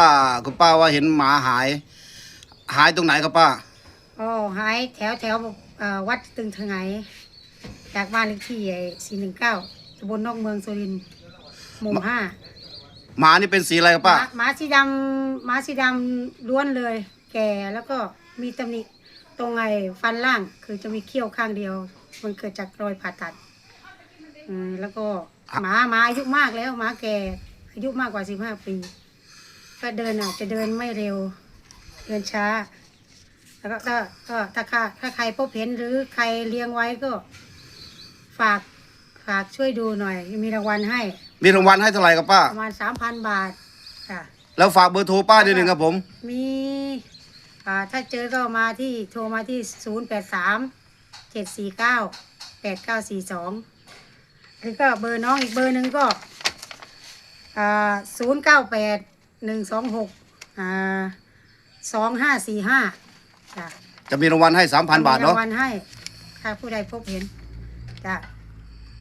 ป้าคุณป้าว่าเห็นหมาหาย หายตรงไหนครับป้าอ๋อหายแถวแถวเอ่อวัดตึงถงไงจากบ้านเลขที่สี่หนึ่งเก้าตำบลนอกเมืองสุรินทร์หมู่ห้าหมานี่เป็นสีอะไรครับหป้ามาหมาสีดำหมาสีดำล้วนเลย แก่แล้วก็มีตำหนิตรงไอ้ฟันล่างคือจะมีเขี้ยวข้างเดียว มันเกิดจากรอยผ่าตัดอืมแล้วก็หมาหมาอายุมากแล้วหมาแก่อายุมากกว่าสิบห้าปี ก็เดินอาจจะเดินไม่เร็ว เดินช้า แล้วก็ก็ก็ถ้าใครถ้าใครพบเห็นหรือใครเลี้ยงไว้ก็ ฝากฝากช่วยดูหน่อย มีรางวัลให้ มีรางวัลให้เท่าไหร่ครับป้า ประมาณสามพันบาทค่ะ แล้วฝากเบอร์โทรป้าด้วยหนึ่งครับผม มีอ่าถ้าเจอก็มาที่โทรมาที่ศูนย์แปดสามเจ็ดสี่เก้าแปดเก้าสี่สองหรือก็เบอร์น้องอีกเบอร์หนึ่งก็อ่าศูนย์เก้าแปด หนึ่งสองหกอ่าสองห้าสี่ห้าจ้ะจะมีรางวัลให้สามพันบาทเนาะ มีรางวัลให้ ถ้าผู้ใดพบเห็นจ้ะ